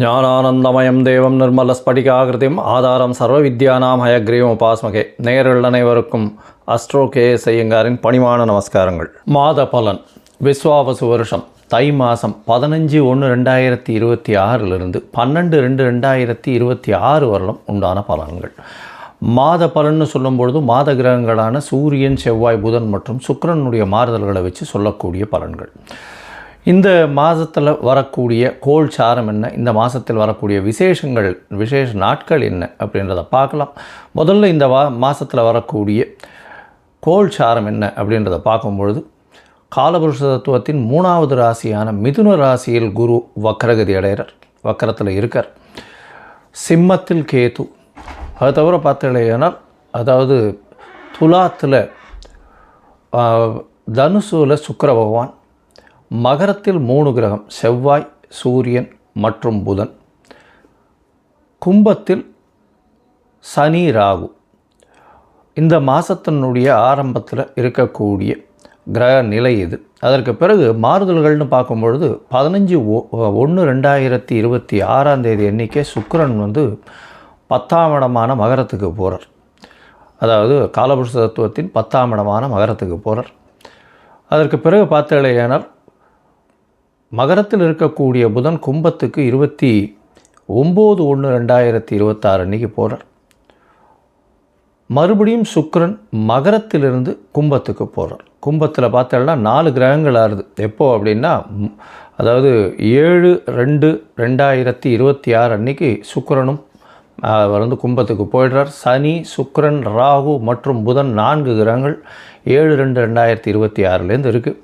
ஞானானந்தமயம் தேவம் நிர்மல ஸ்படிகாகிருதிம் ஆதாரம் சர்வ வித்யானாம் ஹயக்ரீவம் உபாஸ்மகே. நேரில் அனைவருக்கும் அஸ்ட்ரோ கே செய்யங்காரின் பணிவான நமஸ்காரங்கள். மாத பலன் விஸ்வாவசு வருஷம் தை மாதம் பதினஞ்சு ஒன்று ரெண்டாயிரத்தி இருபத்தி ஆறிலிருந்து பன்னெண்டு ரெண்டு ரெண்டாயிரத்தி இருபத்தி ஆறு வருடம் உண்டான பலன்கள். மாத பலன்னு சொல்லும் பொழுது மாத கிரகங்களான சூரியன் செவ்வாய் புதன் மற்றும் சுக்கரனுடைய மாறுதல்களை வச்சு சொல்லக்கூடிய பலன்கள். இந்த மாதத்தில் வரக்கூடிய கோள் சாரம் என்ன? இந்த மாதத்தில் வரக்கூடிய விசேஷங்கள் விசேஷ நாட்கள் என்ன? அப்படின்றத பார்க்கலாம். முதல்ல இந்த வா மாதத்தில் வரக்கூடிய கோள் சாரம் என்ன? அப்படின்றத பார்க்கும்பொழுது காலபுருஷ தத்துவத்தின் மூணாவது ராசியான மிதுன ராசியில் குரு வக்கரகதி அடைகிறார். வக்கரத்தில் இருக்கார். சிம்மத்தில் கேது. அது தவிர பார்த்தீங்கன்னா அதாவது துலாத்தில் தனுசுவில் சுக்கர பகவான். மகரத்தில் மூணு கிரகம் செவ்வாய் சூரியன் மற்றும் புதன். கும்பத்தில் சனி ராகு. இந்த மாதத்தினுடைய ஆரம்பத்தில் இருக்கக்கூடிய கிரக நிலை இது அதற்கு பிறகு மாறுதல்கள்னு பார்க்கும்பொழுது பதினஞ்சு ஒன்று ரெண்டாயிரத்தி இருபத்தி ஆறாம் தேதி எண்ணிக்கை சுக்கரன் வந்து பத்தாம் இடமான மகரத்துக்கு போகிறார் அதாவது காலபுருஷ தத்துவத்தின் பத்தாம் இடமான மகரத்துக்கு போகிறார் அதற்கு பிறகு பார்த்தேனால் மகரத்தில் இருக்கக்கூடிய புதன் கும்பத்துக்கு இருபத்தி ஒம்பது ஒன்று ரெண்டாயிரத்தி இருபத்தாறு அன்றைக்கி போகிறார் மறுபடியும் சுக்கரன் மகரத்திலிருந்து கும்பத்துக்கு போகிறார் கும்பத்தில் பார்த்தோம்னா நாலு கிரகங்கள் ஆறுது. எப்போது அப்படின்னா அதாவது ஏழு ரெண்டு ரெண்டாயிரத்தி இருபத்தி ஆறு அன்னைக்கு சுக்கரனும் அவர் வந்து கும்பத்துக்கு போயிடுறார். சனி சுக்கரன் ராகு மற்றும் புதன் நான்கு கிரகங்கள் ஏழு ரெண்டு ரெண்டாயிரத்தி இருபத்தி ஆறுலேருந்து இருக்குது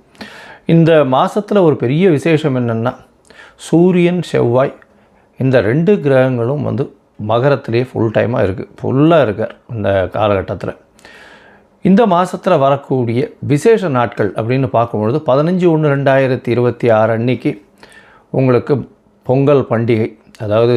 இந்த மாதத்தில் ஒரு பெரிய விசேஷம் என்னென்னா சூரியன் செவ்வாய் இந்த ரெண்டு கிரகங்களும் வந்து மகரத்திலே ஃபுல் டைமாக இருக்குது ஃபுல்லாக இருக்கார் இந்த காலகட்டத்தில். இந்த மாதத்தில் வரக்கூடிய விசேஷ நாட்கள் அப்படின்னு பார்க்கும்பொழுது பதினஞ்சு ஒன்று ரெண்டாயிரத்தி இருபத்தி ஆறு அன்னைக்கு உங்களுக்கு பொங்கல் பண்டிகை அதாவது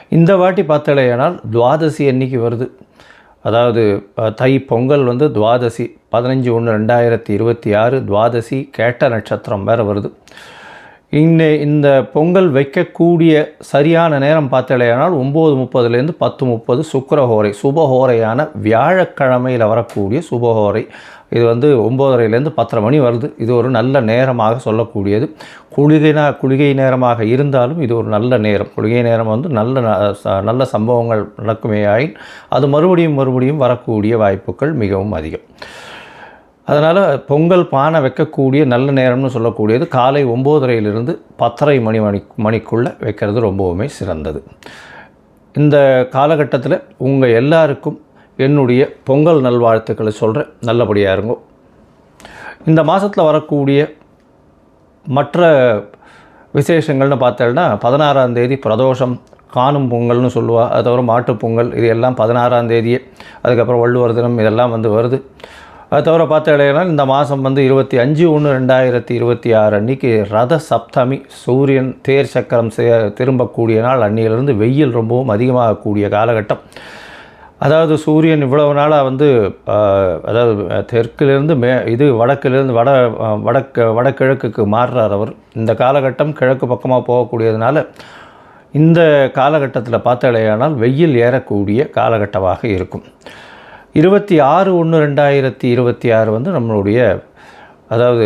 இந்த வாட்டி பார்த்தலையானால் துவாதசி அன்னைக்கு வருது. அதாவது தை பொங்கல் வந்து துவாதசி பதினஞ்சு ஒன்று ரெண்டாயிரத்தி இருபத்தி ஆறு துவாதசி கேட்ட நட்சத்திரம் வேறு வருது. இன்ன இந்த பொங்கல் வைக்கக்கூடிய சரியான நேரம் பார்த்தலையானால் ஒம்பது முப்பதுலேருந்து பத்து முப்பது சுக்கரஹோரை சுபஹோரையான வியாழக்கிழமையில் வரக்கூடிய சுபஹோரை இது வந்து ஒம்போதரைலேருந்து பத்தரை மணி வருது. இது ஒரு நல்ல நேரமாக சொல்லக்கூடியது. குளிகைனா குளிகை நேரமாக இருந்தாலும் இது ஒரு நல்ல நேரம். குளிகை நேரம் வந்து நல்ல ந- ச- நல்ல சம்பவங்கள் நடக்குமே ஆயின் அது மறுபடியும் மறுபடியும் வரக்கூடிய வாய்ப்புகள் மிகவும் அதிகம். அதனால் பொங்கல் பானை வைக்கக்கூடிய நல்ல நேரம்னு சொல்லக்கூடியது காலை ஒம்போதரையிலிருந்து பத்தரை மணி மணி மணிக்குள்ளே வைக்கிறது ரொம்பவுமே சிறந்தது. இந்த காலகட்டத்தில் உங்கள் எல்லாருக்கும் என்னுடைய பொங்கல் நல்வாழ்த்துக்களை சொல்கிறேன் நல்லபடியாக இருங்கோ. இந்த மாதத்தில் வரக்கூடிய மற்ற விசேஷங்கள்னு பார்த்தோம்னா பதினாறாம் தேதி பிரதோஷம் காணும் பொங்கல்னு சொல்லுவா அது தவிர மாட்டுப் பொங்கல் இது எல்லாம் பதினாறாம் தேதியே. அதுக்கப்புறம் வள்ளுவர் தினம் இதெல்லாம் வந்து வருது. அது தவிர பார்த்தாலேனா இந்த மாதம் வந்து இருபத்தி அஞ்சு ஒன்று ரெண்டாயிரத்தி இருபத்தி ஆறு அன்னைக்கு ரத சப்தமி சூரியன் தேர் சக்கரம் திரும்பக்கூடிய நாள் அன்னியிலிருந்து வெயில் ரொம்பவும் அதிகமாகக்கூடிய காலகட்டம். அதாவது சூரியன் இவ்வளவு நாளாக வந்து அதாவது தெற்கிலிருந்து மே இது வடக்கிலிருந்து வட வடக்கு வடகிழக்குக்கு மாறுறார் அவர். இந்த காலகட்டம் கிழக்கு பக்கமாக போகக்கூடியதுனால இந்த காலகட்டத்தில் பார்த்தாலேயானால் வெயில் ஏறக்கூடிய காலகட்டமாக இருக்கும். இருபத்தி ஆறு ஒன்று ரெண்டாயிரத்தி இருபத்தி ஆறு வந்து நம்மளுடைய அதாவது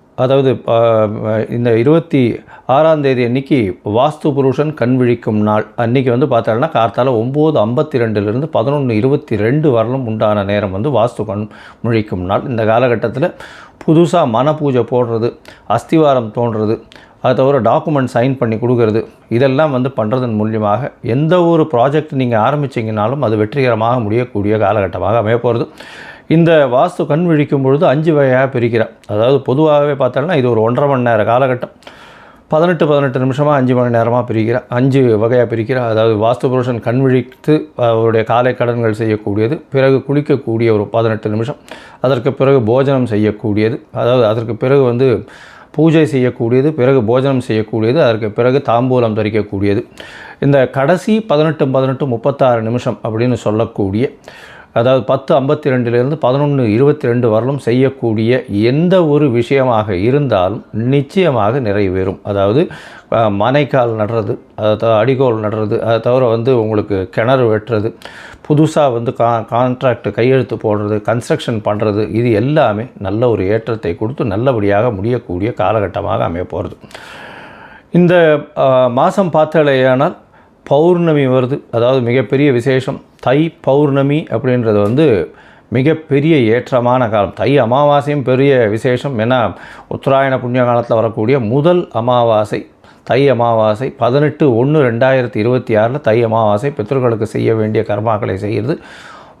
அதாவது இந்த இருபத்தி ஆறாம் தேதி அன்னைக்கு வாஸ்து புருஷன் கண் விழிக்கும் நாள். அன்னைக்கு வந்து பார்த்தோம்னா கார்த்தால ஒம்பது ஐம்பத்தி ரெண்டுலேருந்து பதினொன்று இருபத்தி ரெண்டு வரலும் உண்டான நேரம் வந்து வாஸ்து கண் முழிக்கும் நாள். இந்த காலகட்டத்தில் புதுசாக மன பூஜை போடுறது அஸ்திவாரம் தோன்றது அதை தவிர டாக்குமெண்ட் சைன் பண்ணி கொடுக்கறது இதெல்லாம் வந்து பண்ணுறதன் மூலியமாக எந்த ஒரு ப்ராஜெக்ட் நீங்கள் ஆரம்பிச்சிங்கனாலும் அது வெற்றிகரமாக முடியக்கூடிய காலகட்டமாக அமைய போகிறது இந்த வாஸ்து கண் விழிக்கும் பொழுது அஞ்சு வகையாக பிரிக்கிறேன். அதாவது பொதுவாகவே பார்த்தோம்னா இது ஒரு ஒன்றரை மணி நேர காலகட்டம். பதினெட்டு பதினெட்டு நிமிஷமாக அஞ்சு மணி நேரமாக பிரிக்கிறேன். அஞ்சு வகையாக பிரிக்கிறேன். அதாவது வாஸ்து புருஷன் கண் விழித்து அவருடைய காலை கடன்கள் செய்யக்கூடியது பிறகு குளிக்கக்கூடிய ஒரு பதினெட்டு நிமிஷம் அதற்கு பிறகு போஜனம் செய்யக்கூடியது அதாவது அதற்கு பிறகு வந்து பூஜை செய்யக்கூடியது பிறகு போஜனம் செய்யக்கூடியது அதற்கு பிறகு தாம்பூலம் தரிக்கக்கூடியது. இந்த கடைசி பதினெட்டு பதினெட்டு முப்பத்தாறு நிமிஷம் அப்படின்னு சொல்லக்கூடிய அதாவது பத்து ஐம்பத்தி ரெண்டுலேருந்து பதினொன்று இருபத்தி ரெண்டு வரலும் செய்யக்கூடிய எந்த ஒரு விஷயமாக இருந்தாலும் நிச்சயமாக நிறைவேறும். அதாவது மனைக்கால் நடுறது அதை த அடிகோல் நடுறது அதை தவிர வந்து உங்களுக்கு கிணறு வெட்டுறது புதுசாக வந்து கா கான்ட்ராக்ட் கையெழுத்து போடுறது கன்ஸ்ட்ரக்ஷன் பண்ணுறது இது எல்லாமே நல்ல ஒரு ஏற்றத்தை கொடுத்து நல்லபடியாக முடியக்கூடிய காலகட்டமாக அமைய போகிறது இந்த மாதம் பார்த்தாலேயானால் பௌர்ணமி வருது. அதாவது மிகப்பெரிய விசேஷம். தை பௌர்ணமி அப்படின்றது வந்து மிகப்பெரிய ஏற்றமான காலம். தை அமாவாசையும் பெரிய விசேஷம். ஏன்னா உத்தராயண புண்ணிய காலத்தில் வரக்கூடிய முதல் அமாவாசை. தை அமாவாசை பதினெட்டு ஒன்று ரெண்டாயிரத்தி இருபத்தி ஆறில் தை அமாவாசை பித்தர்களுக்கு செய்ய வேண்டிய கர்மாக்களை செய்கிறது.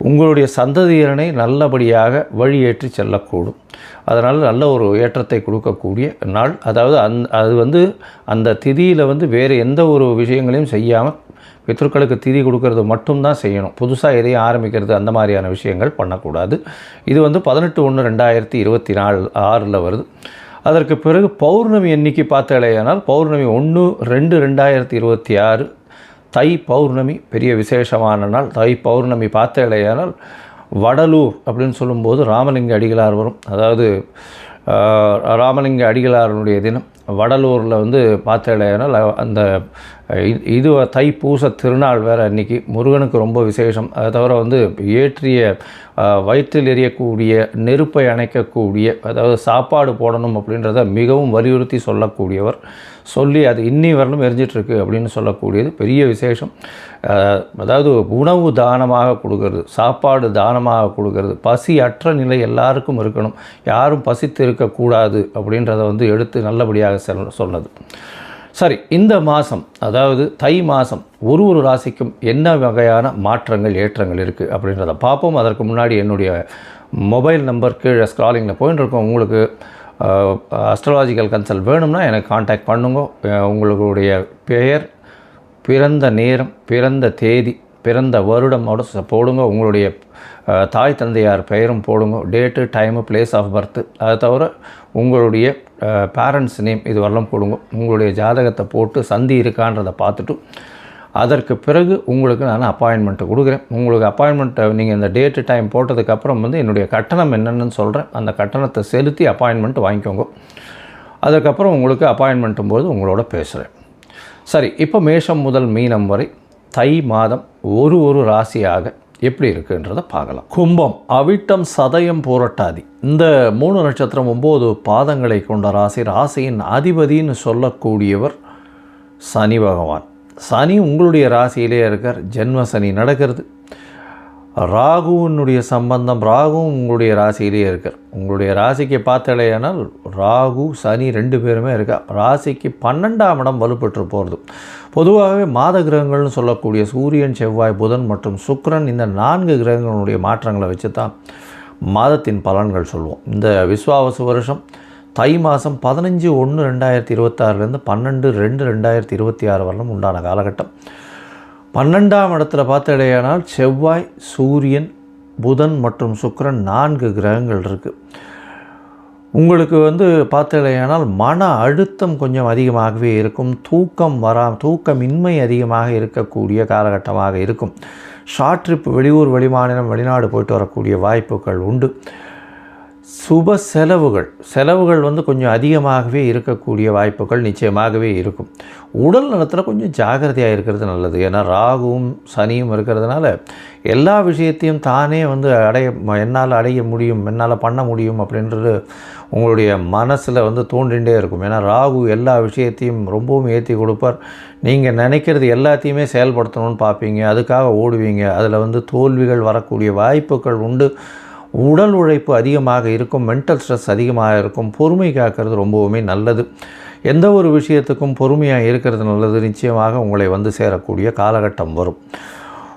உங்களுடைய சந்ததியரனை நல்லபடியாக வழியேற்றி செல்லக்கூடும். அதனால் நல்ல ஒரு ஏற்றத்தை கொடுக்கக்கூடிய நாள். அதாவது அந் அது வந்து அந்த திதியில் வந்து வேறு எந்த ஒரு விஷயங்களையும் செய்யாமல் பித்ருக்களுக்கு திதி கொடுக்கறது மட்டும்தான் செய்யணும். புதுசாக எதையும் ஆரம்பிக்கிறது அந்த மாதிரியான விஷயங்கள் பண்ணக்கூடாது. இது வந்து பதினெட்டு ஒன்று ரெண்டாயிரத்தி இருபத்தி நாலு ஆறில் வருது. அதற்கு பிறகு பௌர்ணமி எண்ணிக்கை பார்த்தாலேயானால் பௌர்ணமி ஒன்று ரெண்டு ரெண்டாயிரத்தி இருபத்தி ஆறு தை பௌர்ணமி பெரிய விசேஷமான நாள். தை பௌர்ணமி பார்த்தேலையானால் வடலூர் அப்படின்னு சொல்லும்போது ராமலிங்க அடிகளார் வரும். அதாவது ராமலிங்க அடிகளாரனுடைய தினம். வடலூரில் வந்து பார்த்தேலையானால் அந்த இது தை பூச திருநாள் வேறு அன்னைக்கு. முருகனுக்கு ரொம்ப விசேஷம். அதை தவிர வந்து ஏற்றிய வயிற்றில் எரியக்கூடிய நெருப்பை அணைக்கக்கூடிய அதாவது சாப்பாடு போடணும் அப்படின்றத மிகவும் வலியுறுத்தி சொல்லக்கூடியவர். சொல்லி அது இன்னி வரலும் எரிஞ்சிட்ருக்கு அப்படின்னு சொல்லக்கூடியது பெரிய விசேஷம். அதாவது உணவு தானமாக கொடுக்கறது சாப்பாடு தானமாக கொடுக்கறது பசி அற்ற நிலை எல்லாருக்கும் இருக்கணும். யாரும் பசித்து இருக்கக்கூடாது அப்படின்றத வந்து எடுத்து நல்லபடியாக சொன்னது. சரி இந்த மாதம் அதாவது தை மாதம் ஒரு ஒரு ராசிக்கும் என்ன வகையான மாற்றங்கள் ஏற்றங்கள் இருக்குது அப்படின்றத பார்ப்போம். அதற்கு முன்னாடி என்னுடைய மொபைல் நம்பர் கீழே ஸ்க்ராலிங்கில் போயின்னு இருக்கோம் உங்களுக்கு அஸ்ட்ராலாஜிக்கல் கன்சல்ட் வேணும்னா எனக்கு காண்டாக்ட் பண்ணுங்க. உங்களுடைய பெயர் பிறந்த நேரம் பிறந்த தேதி பிறந்த வருடமோட போடுங்க. உங்களுடைய தாய் தந்தையார் பெயரும் போடுங்க. Date time place of birth அதை தவிர உங்களுடைய பேரண்ட்ஸ் நேம் இது வரலாம் போடுங்க. உங்களுடைய ஜாதகத்தை போட்டு சந்தி இருக்கான்றதை பார்த்துட்டு அதற்கு பிறகு உங்களுக்கு நான் அப்பாயின்மெண்ட்டு கொடுக்குறேன். உங்களுக்கு அப்பாயின்மெண்ட்டை நீங்கள் இந்த டேட்டு டைம் போட்டதுக்கப்புறம் வந்து என்னுடைய கட்டணம் என்னென்னு சொல்கிறேன் அந்த கட்டணத்தை செலுத்தி அப்பாயின்மெண்ட் வாங்கிக்கோங்க. அதுக்கப்புறம் உங்களுக்கு அப்பாயின்மெண்ட்டும் போது உங்களோட பேசுகிறேன் சரி இப்போ மேஷம் முதல் மீனம் வரை தை மாதம் ஒரு ஒரு ராசியாக எப்படி இருக்குன்றதை பார்க்கலாம். கும்பம் அவிட்டம் சதயம் புரட்டாதி. இந்த மூணு நட்சத்திரம் ஒம்பது பாதங்களை கொண்ட ராசி ராசியின் அதிபதின்னு சொல்லக்கூடியவர் சனி பகவான். சனி உங்களுடைய ராசியிலே இருக்கார். ஜென்ம சனி நடக்கிறது. ராகுவினுடைய சம்பந்தம் ராகுவும் உங்களுடைய ராசியிலே இருக்கார். உங்களுடைய ராசிக்கு பார்த்தலையானால் ராகு சனி ரெண்டு பேருமே இருக்கா. ராசிக்கு பன்னெண்டாம் இடம் வலுப்பெற்று போகிறது பொதுவாகவே மாத கிரகங்கள்னு சொல்லக்கூடிய சூரியன் செவ்வாய் புதன் மற்றும் சுக்ரன் இந்த நான்கு கிரகங்களுடைய மாற்றங்களை வச்சு தான் மாதத்தின் பலன்கள் சொல்லுவோம் இந்த விஸ்வாவசு வருஷம் தை மாதம் பதினஞ்சு ஒன்று ரெண்டாயிரத்தி இருபத்தாறுலேருந்து பன்னெண்டு ரெண்டு ரெண்டாயிரத்தி இருபத்தி ஆறு வரலும் உண்டான காலகட்டம். பன்னெண்டாம் இடத்துல பார்த்தடையானால் செவ்வாய் சூரியன் புதன் மற்றும் சுக்கரன் நான்கு கிரகங்கள் இருக்குது உங்களுக்கு வந்து பார்த்தடையானால் மன அழுத்தம் கொஞ்சம் அதிகமாகவே இருக்கும். தூக்கம் வரா தூக்கமின்மை அதிகமாக இருக்கக்கூடிய காலகட்டமாக இருக்கும். ஷார்ட் ட்ரிப் வெளியூர் வெளிமாநிலம் வெளிநாடு போயிட்டு வரக்கூடிய வாய்ப்புகள் உண்டு. சுப செலவுகள். செலவுகள் வந்து கொஞ்சம் அதிகமாகவே இருக்கக்கூடிய வாய்ப்புகள் நிச்சயமாகவே இருக்கும். உடல் நலத்தில் கொஞ்சம் ஜாகிரதையாக இருக்கிறது நல்லது. ஏன்னா ராகுவும் சனியும் இருக்கிறதுனால எல்லா விஷயத்தையும் தானே வந்து அடைய என்னால் அடைய முடியும் என்னால் பண்ண முடியும் அப்படின்றது உங்களுடைய மனசில் வந்து தோன்றிகிட்டே இருக்கும். ஏன்னா ராகு எல்லா விஷயத்தையும் ரொம்பவும் ஏற்றி கொடுப்பார். நீங்கள் நினைக்கிறது எல்லாத்தையுமே செயல்படுத்தணும்னு பார்ப்பீங்க. அதுக்காக ஓடுவீங்க. அதில் வந்து தோல்விகள் வரக்கூடிய வாய்ப்புகள் உண்டு. உடல் உழைப்பு அதிகமாக இருக்கும் மென்டல் ஸ்ட்ரெஸ் அதிகமாக இருக்கும் பொறுமை காக்கிறது ரொம்பவுமே நல்லது. எந்த ஒரு விஷயத்துக்கும் பொறுமையாக இருக்கிறது நல்லது நிச்சயமாக உங்களை வந்து சேரக்கூடிய காலகட்டம் வரும்.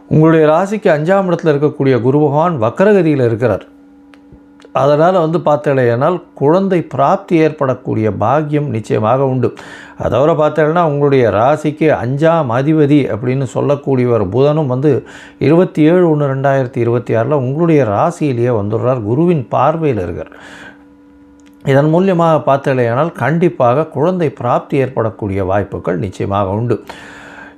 உங்களுடைய ராசிக்கு அஞ்சாம் இடத்தில் இருக்கக்கூடிய குரு பகவான் வக்கரகதியில் இருக்கிறார். அதனால் வந்து பார்த்தேனால் குழந்தை பிராப்தி ஏற்படக்கூடிய பாக்கியம் நிச்சயமாக உண்டு. அதை தவிர பார்த்தேன்னா உங்களுடைய ராசிக்கு அஞ்சாம் அதிபதி அப்படின்னு சொல்லக்கூடியவர் புதனும் வந்து இருபத்தி ஏழு ஒன்று ரெண்டாயிரத்தி இருபத்தி ஆறில் உங்களுடைய ராசியிலேயே வந்துடுறார். குருவின் பார்வையில் இருக்கார். இதன் மூலியமாக பார்த்தலையானால் கண்டிப்பாக குழந்தை பிராப்தி ஏற்படக்கூடிய வாய்ப்புகள் நிச்சயமாக உண்டு.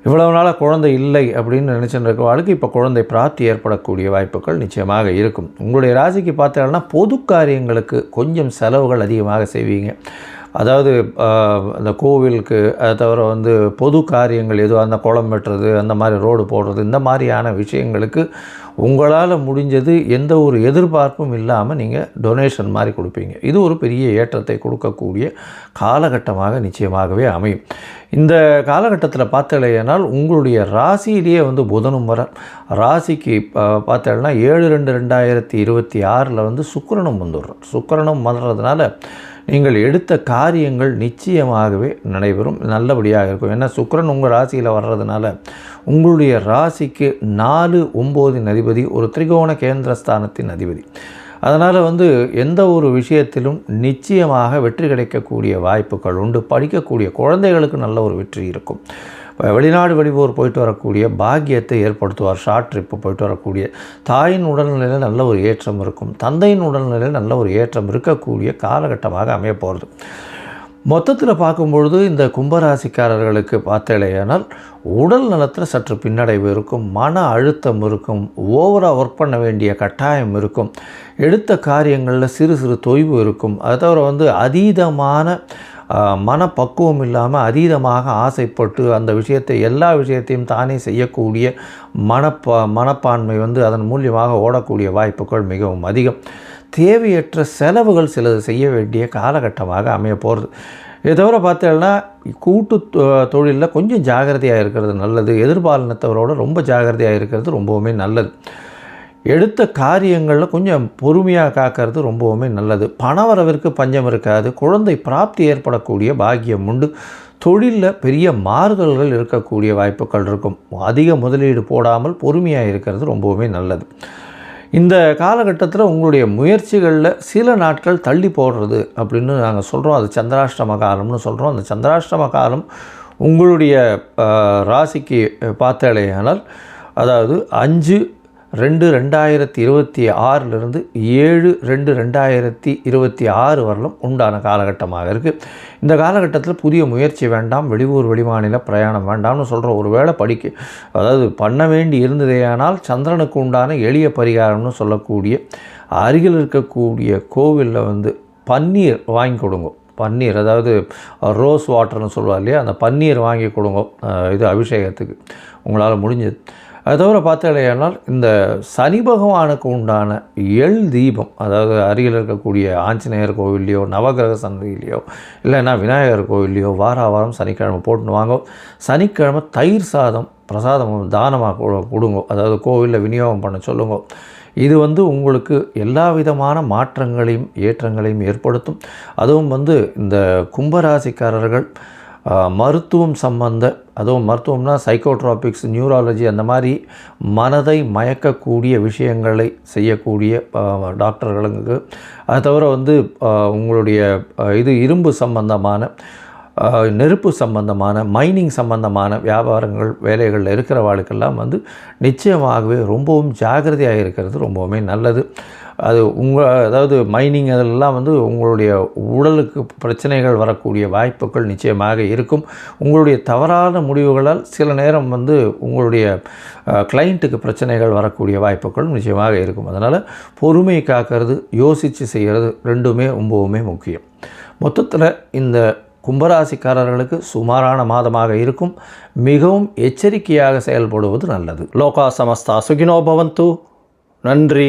இவ்வளவு நாளாக குழந்தை இல்லை அப்படின்னு நினச்சிட்டு இருக்கவாளுக்கு இப்போ குழந்தை பிராப்தி ஏற்படக்கூடிய வாய்ப்புகள் நிச்சயமாக இருக்கும். உங்களுடைய ராசிக்கு பார்த்தீங்கன்னா பொது காரியங்களுக்கு கொஞ்சம் செலவுகள் அதிகமாக செய்வீங்க. அதாவது அந்த கோவிலுக்கு அதை தவிர வந்து பொது காரியங்கள் எதுவும் அந்த குளம் வெட்டுறது அந்த மாதிரி ரோடு போடுறது இந்த மாதிரியான விஷயங்களுக்கு உங்களால் முடிஞ்சது எந்த ஒரு எதிர்பார்ப்பும் இல்லாமல் நீங்கள் டொனேஷன் மாதிரி கொடுப்பீங்க. இது ஒரு பெரிய ஏற்றத்தை கொடுக்கக்கூடிய காலகட்டமாக நிச்சயமாகவே அமையும். இந்த காலகட்டத்தில் பார்த்தலையானால் உங்களுடைய ராசியிலேயே வந்து புதனும் வர ராசிக்கு பார்த்தேன்னா ஏழு ரெண்டு ரெண்டாயிரத்தி இருபத்தி ஆறில் வந்து சுக்கரனும் வந்துடுறோம் சுக்கரனும் வந்துடுறதுனால நீங்கள் எடுத்த காரியங்கள் நிச்சயமாகவே நடைபெறும். நல்லபடியாக இருக்கும். ஏன்னா சுக்கரன் உங்கள் ராசியில் வர்றதுனால உங்களுடைய ராசிக்கு நாலு ஒம்போதின் அதிபதி ஒரு திரிகோண கேந்திரஸ்தானத்தின் அதிபதி. அதனால் வந்து எந்த ஒரு விஷயத்திலும் நிச்சயமாக வெற்றி கிடைக்கக்கூடிய வாய்ப்புகள் உண்டு. படிக்கக்கூடிய குழந்தைகளுக்கு நல்ல ஒரு வெற்றி இருக்கும். வெளிநாடு வெளியூர் போயிட்டு வரக்கூடிய பாக்கியத்தை ஏற்படுத்துவார். ஷார்ட் ட்ரிப்பு போயிட்டு வரக்கூடிய தாயின் உடல்நிலையில் நல்ல ஒரு ஏற்றம் இருக்கும். தந்தையின் உடல்நிலையில் நல்ல ஒரு ஏற்றம் இருக்கக்கூடிய காலகட்டமாக அமைய போகிறது மொத்தத்தில் பார்க்கும்பொழுது இந்த கும்பராசிக்காரர்களுக்கு பார்த்தலையானால் உடல் நலத்தில் சற்று பின்னடைவு இருக்கும் மன அழுத்தம் இருக்கும் ஓவராக ஒர்க் பண்ண வேண்டிய கட்டாயம் இருக்கும் எடுத்த காரியங்களில் சிறு சிறு தொய்வு இருக்கும். அதை தவிர வந்து அதீதமான மனப்பக்குவம் இல்லாமல் அதீதமாக ஆசைப்பட்டு அந்த விஷயத்தை எல்லா விஷயத்தையும் தானே செய்யக்கூடிய மனப்ப மனப்பான்மை வந்து அதன் மூலியமாக ஓடக்கூடிய வாய்ப்புகள் மிகவும் அதிகம். தேவையற்ற செலவுகள் சிலது செய்ய வேண்டிய காலகட்டமாக அமைய போகிறது இதை தவிர பார்த்தீங்கன்னா கூட்டு தொழிலில் கொஞ்சம் ஜாகிரதையாக இருக்கிறது நல்லது. எதிர்பாலினத்தவரோட ரொம்ப ஜாகிரதையாக இருக்கிறது ரொம்பவுமே நல்லது. எடுத்த காரியங்களில் கொஞ்சம் பொறுமையாக காக்கிறது ரொம்பவுமே நல்லது. பணவரவிற்கு பஞ்சம் இருக்காது. குழந்தை பிராப்தி ஏற்படக்கூடிய பாக்கியம் உண்டு. தொழிலில் பெரிய மாறுதல்கள் இருக்கக்கூடிய வாய்ப்புகள் இருக்கும். அதிக முதலீடு போடாமல் பொறுமையாக இருக்கிறது ரொம்பவுமே நல்லது. இந்த காலகட்டத்தில் உங்களுடைய முயற்சிகளில் சில நாட்கள் தள்ளி போடுறது அப்படின்னு நாங்கள் சொல்கிறோம் அது சந்திராஷ்டம காலம்னு சொல்கிறோம் அந்த சந்திராஷ்டம காலம் உங்களுடைய ராசிக்கு பார்த்தாலேயானால் அதாவது அஞ்சு ரெண்டு ரெண்டாயிரத்தி இருபத்தி ஆறிலிருந்து ஏழு ரெண்டு ரெண்டாயிரத்தி இருபத்தி ஆறு வரலும் உண்டான காலகட்டமாக இருக்குது இந்த காலகட்டத்தில் புதிய முயற்சி வேண்டாம் வெளியூர் வெளிமாநில பிரயாணம் வேண்டாம்னு சொல்கிற ஒரு வேளை படிக்க அதாவது பண்ண வேண்டி இருந்ததேயானால் சந்திரனுக்கு உண்டான எளிய பரிகாரம்னு சொல்லக்கூடிய அருகில் இருக்கக்கூடிய கோவிலில் வந்து பன்னீர் வாங்கி கொடுங்க. பன்னீர் அதாவது ரோஸ் வாட்டர்னு சொல்லுவார் இல்லையா? அந்த பன்னீர் வாங்கி கொடுங்க. இது அபிஷேகத்துக்கு. உங்களால் முடிஞ்சது. அது தவிர பார்த்தாலேயானால் இந்த சனி பகவானுக்கு உண்டான எள் தீபம் அதாவது அருகில் இருக்கக்கூடிய ஆஞ்சநேயர் கோவில்லையோ நவகிரக சந்தையிலையோ இல்லைன்னா விநாயகர் கோவில்லையோ வார வாரம் சனிக்கிழமை போட்டுன்னு வாங்க. சனிக்கிழமை தயிர் சாதம் பிரசாதம் தானமாக கொடுங்க. அதாவது கோவிலில் விநியோகம் பண்ண சொல்லுங்க. இது வந்து உங்களுக்கு எல்லா விதமான மாற்றங்களையும் ஏற்றங்களையும் ஏற்படுத்தும். அதுவும் வந்து இந்த கும்பராசிக்காரர்கள் மருத்துவம் சம்பந்த அதுவும் மருத்துவம்னா சைக்கோட்ராபிக்ஸ் நியூராலஜி அந்த மாதிரி மனதை மயக்கக்கூடிய விஷயங்களை செய்யக்கூடிய டாக்டர்களுக்கு அதை தவிர வந்து உங்களுடைய இது இரும்பு சம்பந்தமான நெருப்பு சம்பந்தமான மைனிங் சம்பந்தமான வியாபாரங்கள் வேலைகளில் இருக்கிறவாளுக்கெல்லாம் வந்து நிச்சயமாகவே ரொம்பவும் ஜாகிரதையாக இருக்கிறது ரொம்பவுமே நல்லது. அது உங்கள் அதாவது மைனிங் அதெல்லாம் வந்து உங்களுடைய உடலுக்கு பிரச்சனைகள் வரக்கூடிய வாய்ப்புகள் நிச்சயமாக இருக்கும். உங்களுடைய தவறான முடிவுகளால் சில நேரம் வந்து உங்களுடைய கிளைண்ட்டுக்கு பிரச்சனைகள் வரக்கூடிய வாய்ப்புகளும் நிச்சயமாக இருக்கும். அதனால் பொறுமை காக்கிறது யோசித்து செய்கிறது ரெண்டுமே ரொம்பவுமே முக்கியம். மொத்தத்தில் இந்த கும்பராசிக்காரர்களுக்கு சுமாரான மாதமாக இருக்கும். மிகவும் எச்சரிக்கையாக செயல்படுவது நல்லது. லோகா சமஸ்தா சுகினோ பவந்து. நன்றி.